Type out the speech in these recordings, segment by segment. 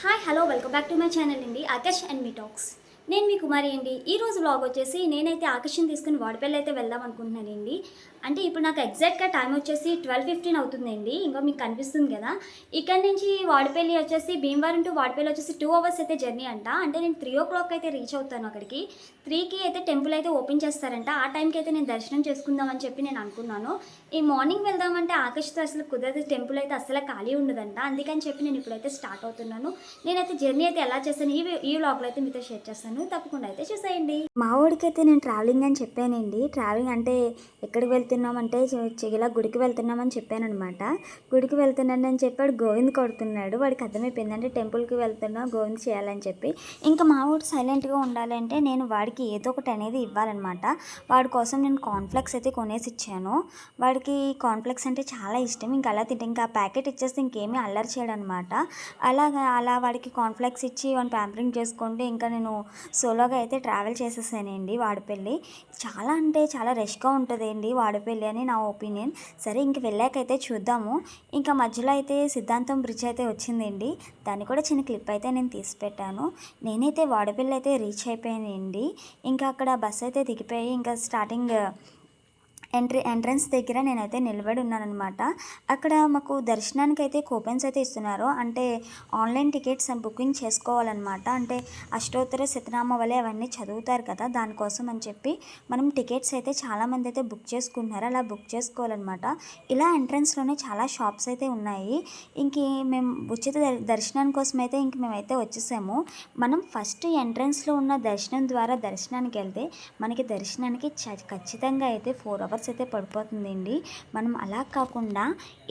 Hi hello welcome back to my channel అండి. Akash and me talks నేను మీ కుమారి అండి. ఈరోజు బ్లాగ్ వచ్చేసి నేనైతే ఆకాశం తీసుకుని వాడిపల్లి అయితే వెళ్దాం అనుకుంటున్నానండి. అంటే ఇప్పుడు నాకు ఎగ్జాక్ట్గా టైం వచ్చేసి ట్వెల్వ్ ఫిఫ్టీన్ అవుతుందండి. ఇంకా మీకు కనిపిస్తుంది కదా. ఇక్కడ నుంచి వాడిపల్లి వచ్చేసి భీమవరం టు వాడపల్లి వచ్చేసి టూ అవర్స్ అయితే జర్నీ అంట. అంటే నేను త్రీ ఓ క్లాక్ అయితే రీచ్ అవుతాను అక్కడికి. త్రీకి అయితే టెంపుల్ అయితే ఓపెన్ చేస్తారంట. ఆ టైంకి అయితే నేను దర్శనం చేసుకుందామని చెప్పి నేను అనుకున్నాను. ఈ మార్నింగ్ వెళ్దామంటే ఆకాష్తో అసలు కుదరదు. టెంపుల్ అయితే అసలు ఖాళీ ఉండదంట. అందుకని చెప్పి నేను ఇప్పుడైతే స్టార్ట్ అవుతున్నాను. నేనైతే జర్నీ అయితే ఎలా చేస్తాను ఈ ఈ వ్లాగ్లో అయితే మీతో షేర్ చేస్తాను. తప్పకుండా అయితే చూసేయండి. మా ఊడికైతే నేను ట్రావెలింగ్ అని చెప్పానండి. ట్రావెలింగ్ అంటే ఎక్కడికి వెళ్తున్నామంటే చెగిలా గుడికి వెళ్తున్నామని చెప్పాను అనమాట గుడికి అని చెప్పాడు గోవింద్ కొడుతున్నాడు. వాడికి అర్థమైపోయింది అంటే టెంపుల్కి వెళ్తున్నా గోవింద్ చేయాలని చెప్పి. ఇంకా మా ఊడు సైలెంట్గా ఉండాలంటే నేను వాడికి ఏదో ఒకటి అనేది ఇవ్వాలన్నమాట వాడి కోసం నేను కాన్ఫ్లెక్స్ అయితే కొనేసి ఇచ్చాను. వాడికి కాన్ఫ్లెక్స్ అంటే చాలా ఇష్టం. ఇంకా అలా తింటే ఇంకా ప్యాకెట్ ఇచ్చేస్తే ఇంకేమీ అల్లరి చేయడం అనమాట అలాగా అలా వాడికి కాన్ఫ్లెక్స్ ఇచ్చి వాడిని ప్యాంపరింగ్ చేసుకుంటే ఇంకా నేను సోలోగా అయితే ట్రావెల్ చేసేసానండి వాడి పెళ్ళి. చాలా అంటే చాలా రష్గా ఉంటుందండి. వాడిపల్లి అని నా ఒపీనియన్. సరే ఇంక వెళ్ళాకైతే చూద్దాము. ఇంకా మధ్యలో అయితే సిద్ధాంతం బ్రిడ్జ్ అయితే వచ్చిందండి. దాన్ని కూడా చిన్న క్లిప్ అయితే నేను తీసి పెట్టాను నేనైతే వాడపల్లి అయితే రీచ్ అయిపోయానండి ఇంకా అక్కడ బస్ అయితే దిగిపోయి ఇంకా స్టార్టింగ్ ఎంట్రీ ఎంట్రన్స్ దగ్గర నేనైతే నిలబడి ఉన్నానమాట అక్కడ మాకు దర్శనానికి అయితే కూపన్స్ అయితే ఇస్తున్నారు. అంటే ఆన్లైన్ టికెట్స్ బుకింగ్ చేసుకోవాలన్నమాట. అంటే అష్టోత్తర శతనామావళి అవన్నీ చదువుతారు కదా దానికోసం అని చెప్పి మనం టికెట్స్ అయితే చాలామంది అయితే బుక్ చేసుకుంటున్నారు. అలా బుక్ చేసుకోవాలన్నమాట. ఇలా ఎంట్రన్స్లోనే చాలా షాప్స్ అయితే ఉన్నాయి. ఇంక మేము ఉచిత దర్- దర్శనం కోసం అయితే ఇంక మేమైతే వచ్చేసాము. మనం ఫస్ట్ ఎంట్రన్స్లో ఉన్న దర్శనం ద్వారా దర్శనానికి వెళ్తే మనకి దర్శనానికి చ- ఖచ్చితంగా అయితే ఫోర్ అవర్స్ అయితే పడిపోతుందండి. మనం అలా కాకుండా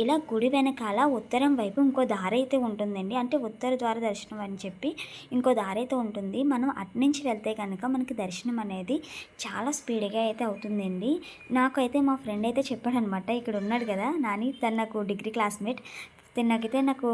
ఇలా గుడి వెనకాల ఉత్తరం వైపు ఇంకో దారి అయితే ఉంటుందండి. అంటే ఉత్తర ద్వార దర్శనం అని చెప్పి ఇంకో దారి అయితే ఉంటుంది. మనం అట్నుంచి వెళ్తే కనుక మనకి దర్శనం అనేది చాలా స్పీడ్గా అయితే అవుతుందండి. నాకైతే మా ఫ్రెండ్ అయితే చెప్పాడనమాట ఇక్కడ ఉన్నాడు కదా నాని తన నాకు డిగ్రీ క్లాస్మేట్ తిన్నాకైతే నాకు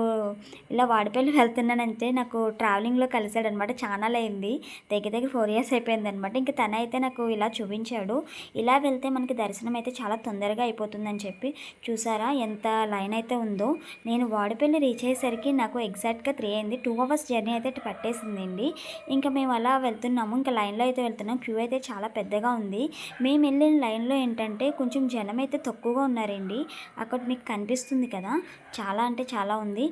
ఇలా వాడిపల్లి వెళ్తున్నానంటే నాకు ట్రావెలింగ్లో కలిసాడనమాట. చాలా అయింది దగ్గర దగ్గర ఫోర్ ఇయర్స్ అయిపోయింది అనమాట ఇంకా తన అయితే నాకు ఇలా చూపించాడు. ఇలా వెళ్తే మనకి దర్శనం అయితే చాలా తొందరగా అయిపోతుందని చెప్పి చూసారా ఎంత లైన్ అయితే ఉందో. నేను వాడిపల్లి రీచ్ అయ్యేసరికి నాకు ఎగ్జాక్ట్గా త్రీ అయింది. టూ అవర్స్ జర్నీ అయితే పట్టేసిందండి. ఇంకా మేము అలా వెళ్తున్నాము. ఇంకా లైన్లో అయితే వెళ్తున్నాం. క్యూ అయితే చాలా పెద్దగా ఉంది. మేము వెళ్ళిన లైన్లో ఏంటంటే కొంచెం జనం అయితే తక్కువగా ఉన్నారండి. అక్కడ మీకు కనిపిస్తుంది కదా. చాలా అంటే చాలా ఉంది.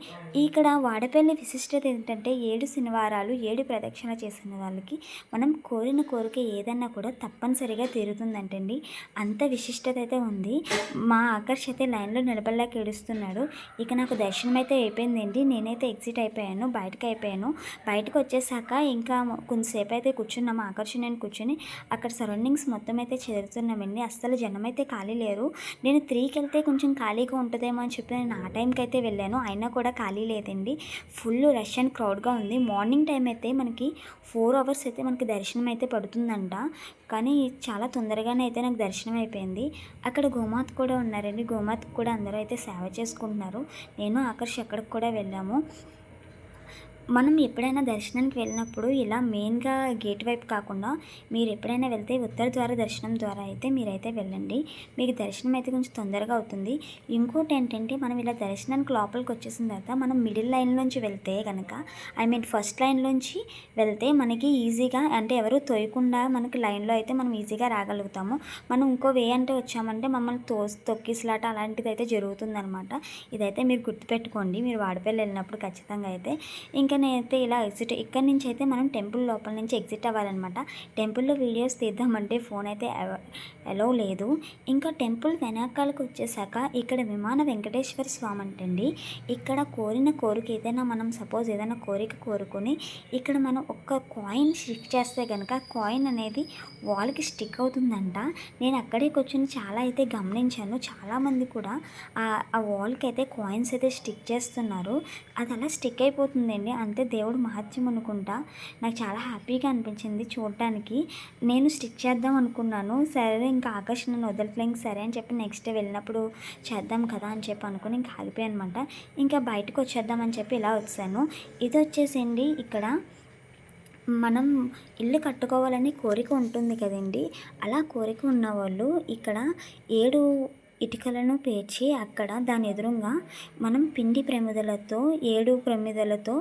ఇక్కడ వాడపల్లి విశిష్టత ఏంటంటే ఏడు శనివారాలు ఏడు ప్రదక్షిణ చేసిన వాళ్ళకి మనం కోరిన కోరిక ఏదన్నా కూడా తప్పనిసరిగా తీరుతుందంటండి. అంత విశిష్టత అయితే ఉంది. మా ఆకర్ష్ అయితే లైన్లో నిలబడలేక ఏడుస్తున్నాడు. ఇక నాకు దర్శనం అయితే అయిపోయిందండి. నేనైతే ఎగ్జిట్ అయిపోయాను బయటకు అయిపోయాను. బయటకు వచ్చేసాక ఇంకా కొంతసేపు అయితే కూర్చున్నాము ఆకర్ష్ నేను కూర్చొని అక్కడ సరౌండింగ్స్ మొత్తం అయితే చేరుతున్నామండి. అస్సలు జనం అయితే ఖాళీ లేరు. నేను త్రీకి వెళ్తే కొంచెం ఖాళీగా ఉంటుందేమో అని చెప్పి నేను ఆ టైంకి అయితే వెళ్ళాను. అయినా కూడా ఖాళీ లేదండి. ఫుల్ రష్ అండ్ క్రౌడ్గా ఉంది. మార్నింగ్ టైం అయితే మనకి ఫోర్ అవర్స్ అయితే మనకి దర్శనం అయితే పడుతుందంట. కానీ చాలా తొందరగానే అయితే నాకు దర్శనం అయిపోయింది. అక్కడ గోమాత కూడా ఉన్నారండి. గోమాత కూడా అందరూ అయితే సేవ చేసుకుంటున్నారు. నేను ఆకర్ష్ అక్కడికి కూడా వెళ్ళాము. మనం ఎప్పుడైనా దర్శనానికి వెళ్ళినప్పుడు ఇలా మెయిన్గా గేట్ వైపు కాకుండా మీరు ఎప్పుడైనా వెళ్తే ఉత్తర ద్వార దర్శనం ద్వారా అయితే మీరైతే వెళ్ళండి. మీకు దర్శనం అయితే కొంచెం తొందరగా అవుతుంది. ఇంకోటి ఏంటంటే మనం ఇలా దర్శనానికి లోపలికి వచ్చేసిన తర్వాత మనం మిడిల్ లైన్లోంచి వెళ్తే కనుక ఐ మీన్ ఫస్ట్ లైన్లోంచి వెళ్తే మనకి ఈజీగా అంటే ఎవరు తోయకుండా మనకి లైన్లో అయితే మనం ఈజీగా రాగలుగుతాము. మనం ఇంకో వే అంటే వచ్చామంటే మమ్మల్ని తో తొక్కిసలాట అలాంటిది అయితే జరుగుతుందనమాట ఇదైతే మీరు గుర్తుపెట్టుకోండి. మీరు వాడిపల్లి వెళ్ళినప్పుడు ఖచ్చితంగా అయితే. ఇంకా నేనైతే ఇలా ఎగ్జిట్ ఇక్కడ నుంచి అయితే మనం టెంపుల్ లోపల నుంచి ఎగ్జిట్ అవ్వాలన్నమాట. టెంపుల్లో వీడియోస్ తీద్దామంటే ఫోన్ అయితే ఎలో లేదు. ఇంకా టెంపుల్ వెనకాలకు వచ్చేసాక ఇక్కడ విమాన వెంకటేశ్వర స్వామి అంటండి. ఇక్కడ కోరిన కోరిక ఏదైనా మనం సపోజ్ ఏదైనా కోరిక కోరుకొని ఇక్కడ మనం ఒక్క కాయిన్ స్టిక్ చేస్తే కనుక కాయిన్ అనేది వాల్కి స్టిక్ అవుతుందంట. నేను అక్కడే కూర్చొని చాలా అయితే గమనించాను. చాలామంది కూడా ఆ వాల్కి అయితే కాయిన్స్ అయితే స్టిక్ చేస్తున్నారు. అది అలా స్టిక్ అయిపోతుందండి. అంతే దేవుడు మహత్యం అనుకుంటా. నాకు చాలా హ్యాపీగా అనిపించింది చూడటానికి నేను స్టిక్ చేద్దాం అనుకున్నాను. సరే ఇంకా ఆకర్షణ నన్ను వదలట్లేదు సరే అని చెప్పి నెక్స్ట్ వెళ్ళినప్పుడు చేద్దాం కదా అని చెప్పి అనుకుని ఇంకా ఆగిపోయాను అనమాట ఇంకా బయటకు వచ్చేద్దామని చెప్పి ఇలా వచ్చాను. ఇది వచ్చేసండి ఇక్కడ మనం ఇల్లు కట్టుకోవాలని కోరిక ఉంటుంది కదండి. అలా కోరిక ఉన్న వాళ్ళు ఇక్కడ ఏడు ఇటుకలను పేర్చి అక్కడ దాని ఎదురుగా మనం పిండి ప్రమిదలతో ఏడు ప్రమిదలతో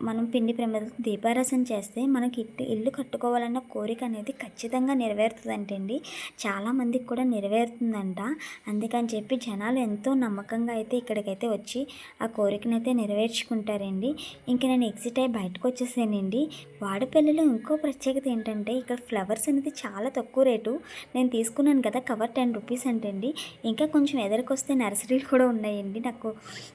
మనం పిండి ప్రమిదలతో దీపారాసన చేస్తే మనకి ఇట్టు ఇల్లు కట్టుకోవాలన్న కోరిక అనేది ఖచ్చితంగా నెరవేరుతుందంటండి. చాలామందికి కూడా నెరవేరుతుందంట. అందుకని చెప్పి జనాలు ఎంతో నమ్మకంగా అయితే ఇక్కడికైతే వచ్చి ఆ కోరికనైతే నెరవేర్చుకుంటారండి. ఇంకా నేను ఎగ్జిట్ అయ్యి బయటకు వచ్చేసానండి వాడపల్లిలో ఇంకో ప్రత్యేకత ఏంటంటే ఇక్కడ ఫ్లవర్స్ అనేది చాలా తక్కువ రేటు. నేను తీసుకున్నాను కదా కవర్ టెన్ రూపీస్ అంటండి. ఇంకా కొంచెం ఎదరికొస్తే నర్సరీలు కూడా ఉన్నాయండి. నాకు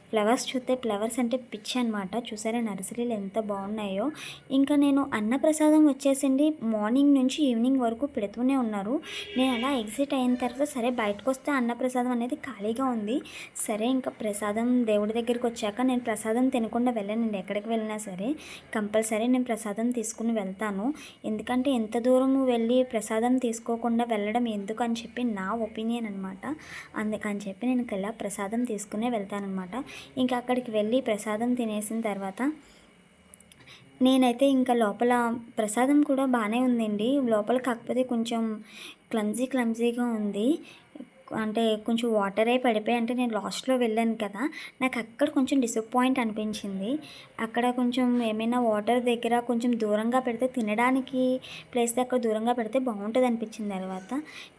ఫ్లవర్స్ చూస్తే ఫ్లవర్స్ అంటే పిచ్చి అనమాట చూసారా నర్సరీలు ఎంత బాగున్నాయో. ఇంకా నేను అన్నప్రసాదం వచ్చేసింది మార్నింగ్ నుంచి ఈవినింగ్ వరకు పెడుతూనే ఉన్నారు. నేను అలా ఎగ్జిట్ అయిన తర్వాత సరే బయటకు వస్తే అన్నప్రసాదం అనేది ఖాళీగా ఉంది. సరే ఇంకా ప్రసాదం దేవుడి దగ్గరికి వచ్చాక నేను ప్రసాదం తినకుండా వెళ్ళానండి. ఎక్కడికి వెళ్ళినా సరే కంపల్సరీ నేను ప్రసాదం తీసుకుని వెళ్తాను. ఎందుకంటే ఎంత దూరం వెళ్ళి ప్రసాదం తీసుకోకుండా వెళ్ళడం ఎందుకు అని చెప్పి నా ఒపీనియన్ అనమాట అందుకని చెప్పి నేను ఇలా ప్రసాదం తీసుకునే వెళ్తానమాట ఇంకా అక్కడికి వెళ్ళి ప్రసాదం తినేసిన తర్వాత నేనైతే ఇంకా లోపల ప్రసాదం కూడా బాగానే ఉందండి. లోపల కాకపోతే కొంచెం క్లమ్జీ క్లమ్జీగా ఉంది. అంటే కొంచెం వాటర్ అయి పడిపోయి అంటే నేను లాస్ట్లో వెళ్ళాను కదా నాకు అక్కడ కొంచెం డిసప్పాయింట్ అనిపించింది. అక్కడ కొంచెం ఏమైనా వాటర్ దగ్గర కొంచెం దూరంగా పెడితే తినడానికి ప్లేస్ అక్కడ దూరంగా పెడితే బాగుంటుంది అనిపించింది తర్వాత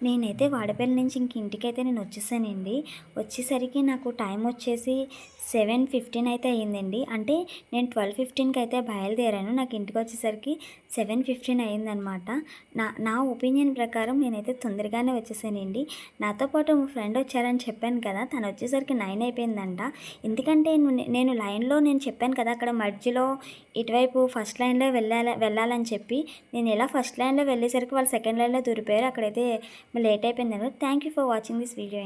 నేనైతే వాడపల్లి నుంచి ఇంక ఇంటికైతే నేను వచ్చేసానండి. వచ్చేసరికి నాకు టైం వచ్చేసి సెవెన్ ఫిఫ్టీన్ అయితే అయ్యిందండి. అంటే నేను ట్వెల్వ్ ఫిఫ్టీన్కి అయితే బయలుదేరాను. నాకు ఇంటికి వచ్చేసరికి సెవెన్ ఫిఫ్టీన్ అయ్యిందనమాట నా నా ఒపీనియన్ ప్రకారం నేనైతే తొందరగానే వచ్చేసానండి. నాతో పాటు మా ఫ్రెండ్ వచ్చారని చెప్పాను కదా తను వచ్చేసరికి నైన్ అయిపోయిందంట. ఎందుకంటే నేను లైన్లో నేను చెప్పాను కదా అక్కడ మధ్యలో ఇటువైపు ఫస్ట్ లైన్లో వెళ్ళాలి వెళ్ళాలని చెప్పి నేను ఎలా ఫస్ట్ లైన్లో వెళ్ళేసరికి వాళ్ళు సెకండ్ లైన్లో దూరిపోయారు అక్కడైతే లేట్ అయిపోయింది thank you for watching this video